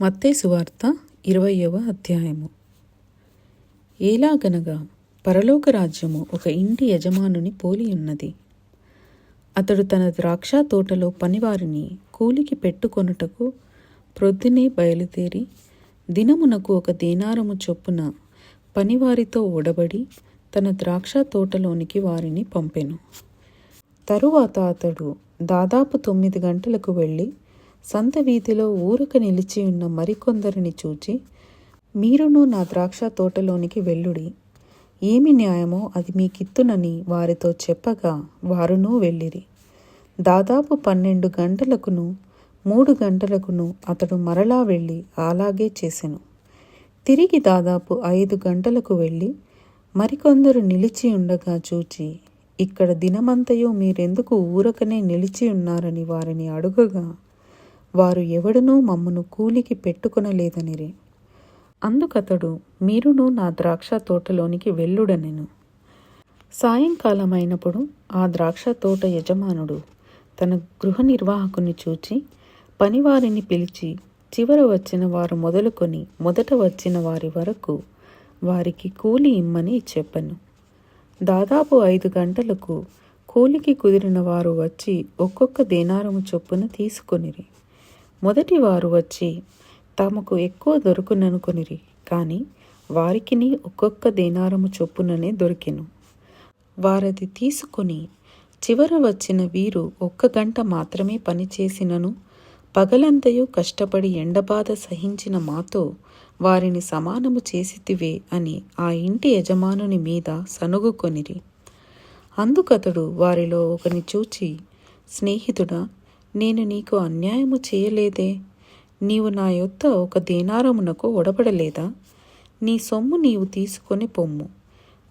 మత్తే సువార్త ఇరవయవ అధ్యాయము. ఏలాగనగా పరలోక రాజ్యము ఒక ఇంటి యజమానుని పోలి ఉన్నది. అతడు తన ద్రాక్ష తోటలో పనివారిని కూలికి పెట్టుకొనుటకు ప్రొద్దునే బయలుదేరి దినమునకు ఒక దేనారము చొప్పున పనివారితో ఒడబడి తన ద్రాక్ష తోటలోనికి వారిని పంపెను. తరువాత అతడు దాదాపు తొమ్మిది గంటలకు వెళ్ళి సంత వీధిలో ఊరక నిలిచి ఉన్న మరికొందరిని చూచి మీరును నా ద్రాక్ష తోటలోనికి వెళ్ళుడి. ఏమి న్యాయమో అది మీకిత్తునని వారితో చెప్పగా వారును వెళ్ళిరి. దాదాపు పన్నెండు గంటలకును మూడు గంటలకును అతడు మరలా వెళ్ళి అలాగే చేసెను. తిరిగి దాదాపు ఐదు గంటలకు వెళ్ళి మరికొందరు నిలిచి ఉండగా చూచి ఇక్కడ దినమంతయు మీరెందుకు ఊరకనే నిలిచి ఉన్నారని వారిని అడుగగా వారు ఎవడునూ మమ్మను కూలికి పెట్టుకునలేదనిరి. అందుకతడు మీరును నా ద్రాక్ష తోటలోనికి వెళ్ళుడనెను. సాయంకాలం అయినప్పుడు ఆ ద్రాక్ష తోట యజమానుడు తన గృహ నిర్వాహకుని చూచి పనివారిని పిలిచి చివర వచ్చిన వారు మొదలుకొని మొదట వచ్చిన వారి వరకు వారికి కూలి ఇమ్మని చెప్పను. దాదాపు ఐదు గంటలకు కూలికి కుదిరిన వారు వచ్చి ఒక్కొక్క దేనారము చొప్పున తీసుకొనిరి. మొదటి వారు వచ్చి తమకు ఎక్కువ దొరుకుననుకొనిరి కానీ వారికిని ఒక్కొక్క దేనారము చొప్పుననే దొరికెను. వారది తీసుకొని చివర వచ్చిన వీరు ఒక్క గంట మాత్రమే పనిచేసినను పగలంతయు కష్టపడి ఎండబాధ సహించిన మాతో వారిని సమానము చేసితివే అని ఆ ఇంటి యజమానుని మీద సనుగుకొనిరి అందుకతడు వారిలో ఒకని చూచి స్నేహితుడా నేను నీకు అన్యాయము చేయలేదే? నీవు నా యొద్ద ఒక దేనారమునకు ఒడబడలేదా? నీ సొమ్ము నీవు తీసుకొని పొమ్ము.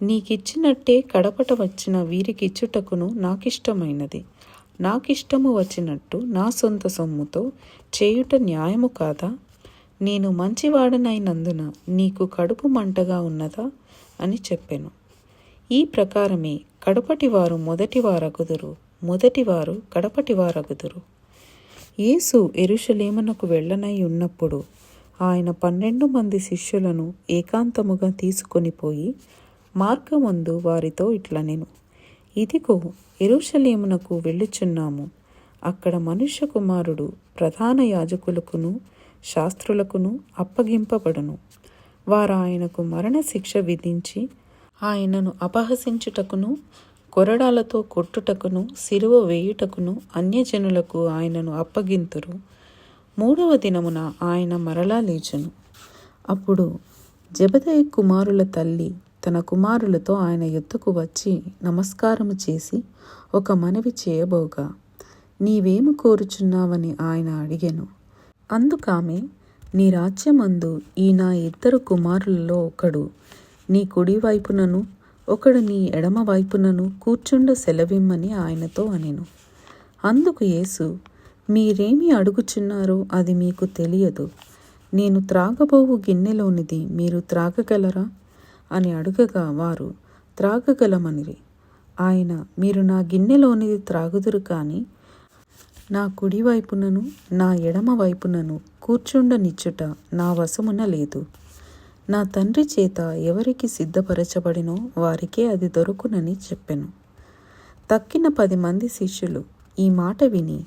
నీకిచ్చినట్టే కడపట వచ్చిన వీరికిచ్చుటకును నాకిష్టమైనది. నాకిష్టము వచ్చినట్టు నా సొంత సొమ్ముతో చేయుట న్యాయము కాదా? నేను మంచివాడనైనందున నీకు కడుపు మంటగా ఉన్నదా? అని చెప్పెను. ఈ ప్రకారమే కడపటివారు మొదటివారగుదురు మొదటివారు కడపటివారగుదురు. యేసు ఎరుషలేమునకు వెళ్ళనై ఉన్నప్పుడు ఆయన పన్నెండు మంది శిష్యులను ఏకాంతముగా తీసుకొని పోయి మార్గమందు వారితో ఇట్లనెను ఇదిగో ఎరుషలేమునకు వెళ్ళుచున్నాము. అక్కడ మనుష్య కుమారుడు ప్రధాన యాజకులకును శాస్త్రులకును అప్పగింపబడును. వారు ఆయనకు మరణశిక్ష విధించి ఆయనను అపహసించుటకును కొరడాలతో కొట్టుటకును సిలువ వేయుటకును అన్యజనులకు ఆయనను అప్పగింతురు. మూడవ దినమున ఆయన మరలా లేచెను. అప్పుడు జబదయ్య కుమారుల తల్లి తన కుమారులతో ఆయన ఎత్తుకు వచ్చి నమస్కారము చేసి ఒక మనవి చేయబోగా నీవేమి కోరుచున్నావని ఆయన అడిగెను. అందుకామె నీ రాజ్యమందు ఈ నా ఇద్దరు కుమారులలో ఒకడు నీ కుడివైపునను ఒకడు నీ ఎడమ వైపునను కూర్చుండ సెలవిమ్మని ఆయనతో అనెను. అందుకు యేసు మీరేమి అడుగుచున్నారో అది మీకు తెలియదు. నేను త్రాగబోవు గిన్నెలోనిది మీరు త్రాగగలరా? అని అడుగగా వారు త్రాగగలమనిరి. ఆయన మీరు నా గిన్నెలోనిది త్రాగుదురు కానీ నా కుడి వైపునను నా ఎడమ వైపునను కూర్చుండనిచ్చుట నా వశమున లేదు. నా తండ్రి చేత ఎవరికి సిద్ధపరచబడినో వారికే అది దొరుకునని చెప్పెను. తక్కిన పది మంది శిష్యులు ఈ మాట విని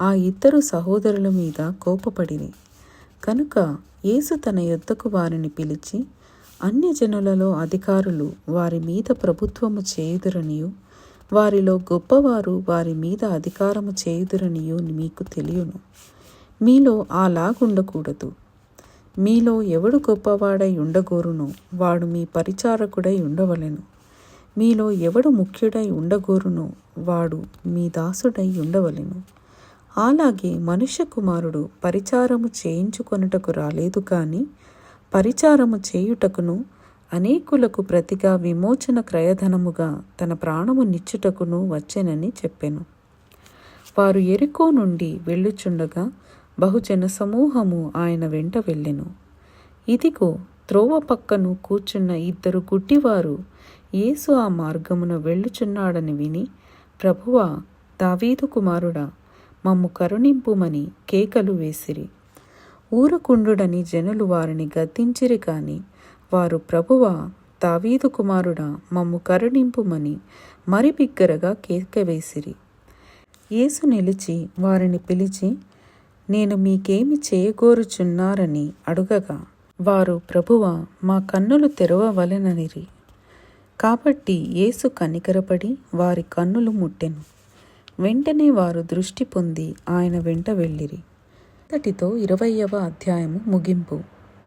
ఆ ఇద్దరు సహోదరుల మీద కోపపడిరి. కనుక యేసు తన యొద్దకు వారిని పిలిచి అన్యజనులలో అధికారులు వారి మీద ప్రభుత్వము చేయుదురనియు వారిలో గొప్పవారు వారి మీద అధికారము చేయుదురనియు మీకు తెలియను. మీలో అలాగుండకూడదు మీలో ఎవడు గొప్పవాడై ఉండగోరునో వాడు మీ పరిచారకుడై ఉండవలెను. మీలో ఎవడు ముఖ్యుడై ఉండగోరునో వాడు మీ దాసుడై ఉండవలెను. అలాగే మనుష్య కుమారుడు పరిచారము చేయించుకొనుటకు రాలేదు కానీ పరిచారము చేయుటకును అనేకులకు ప్రతిగా విమోచన క్రయధనముగా తన ప్రాణము నిచ్చుటకును వచ్చెనని చెప్పెను. వారు ఎరుకో నుండి వెళ్ళుచుండగా బహుజన సమూహము ఆయన వెంట వెళ్ళెను. ఇదిగో త్రోవ పక్కను కూర్చున్న ఇద్దరు గుడ్డివారు యేసు ఆ మార్గమున వెళ్ళుచున్నాడని విని ప్రభువా దావీదు కుమారుడా మమ్ము కరుణింపుమని కేకలు వేసిరి. ఊరకుండుడని జనులు వారిని గద్దించిరి కాని వారు ప్రభువా దావీదు కుమారుడా మమ్ము కరుణింపుమని మరి బిగ్గరగా కేక వేసిరి. యేసు నిలిచి వారిని పిలిచి నేను మీకేమి చేయగోరుచున్నారని అడుగగా వారు ప్రభువ మా కన్నులు తెరవవలెననిరి. కాబట్టి యేసు కనికరపడి వారి కన్నులు ముట్టెను. వెంటనే వారు దృష్టి పొంది ఆయన వెంట వెళ్ళిరి. అంతటితో ఇరవయవ అధ్యాయము ముగింపు.